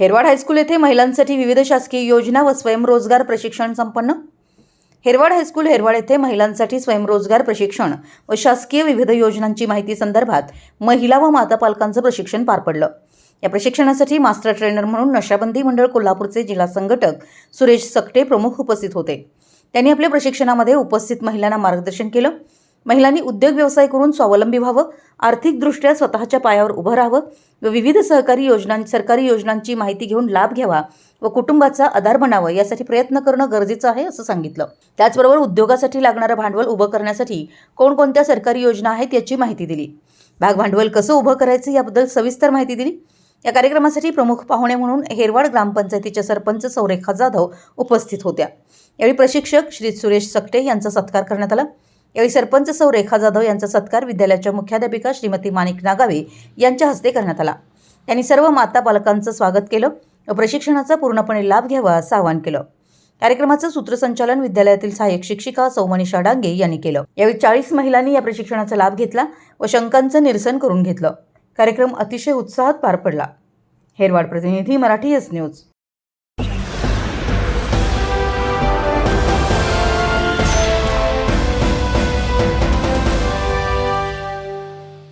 Herwad high school येथे महिलांसाठी विविध शासकीय योजना व स्वयंरोजगार प्रशिक्षण संपन्न? हेरवाड हायस्कूल हेरवाड येथे महिलांसाठी स्वयंरोजगार प्रशिक्षण व शासकीय विविध योजनांची माहिती संदर्भात महिला व माता पालकांचं प्रशिक्षण पार पडलं. या प्रशिक्षणासाठी मास्टर ट्रेनर म्हणून नशाबंदी मंडळ कोल्हापूरचे जिल्हा संघटक सुरेश सकटे प्रमुख उपस्थित होते. त्यांनी आपल्या प्रशिक्षणामध्ये उपस्थित महिलांना मार्गदर्शन केलं. महिलांनी उद्योग व्यवसाय करून स्वावलंबी व्हावं आर्थिकदृष्ट्या स्वतःच्या पायावर उभं राहावं व विविध सहकारी योजना सरकारी योजनांची माहिती घेऊन लाभ घ्यावा व कुटुंबाचा आधार बनावा यासाठी प्रयत्न करणं गरजेचं आहे असं सांगितलं. त्याचबरोबर उद्योगासाठी लागणारं भांडवल उभं करण्यासाठी कोणकोणत्या सरकारी योजना आहेत याची माहिती दिली. भाग भांडवल कसं उभं करायचं याबद्दल सविस्तर माहिती दिली. या कार्यक्रमासाठी प्रमुख पाहुणे म्हणून हेरवाड ग्रामपंचायतीच्या सरपंच सौरेखा जाधव उपस्थित होत्या. यावेळी प्रशिक्षक श्री सुरेश सकटे यांचा सत्कार करण्यात आला. यावेळी सरपंच सौ रेखा जाधव यांचा सत्कार विद्यालयाच्या मुख्याध्यापिका श्रीमती माणिक नागावे यांच्या हस्ते करण्यात आला. त्यांनी सर्व माता पालकांचं स्वागत केलं व प्रशिक्षणाचा पूर्णपणे लाभ घ्यावा असं आवाहन केलं. कार्यक्रमाचं सूत्रसंचालन विद्यालयातील सहाय्यक शिक्षिका सौमनीषा डांगे यांनी केलं. यावेळी चाळीस महिलांनी या प्रशिक्षणाचा लाभ घेतला व शंकांचं निरसन करून घेतलं. कार्यक्रम अतिशय उत्साहात पार पडला. हेरवाड प्रतिनिधी मराठी एस न्यूज.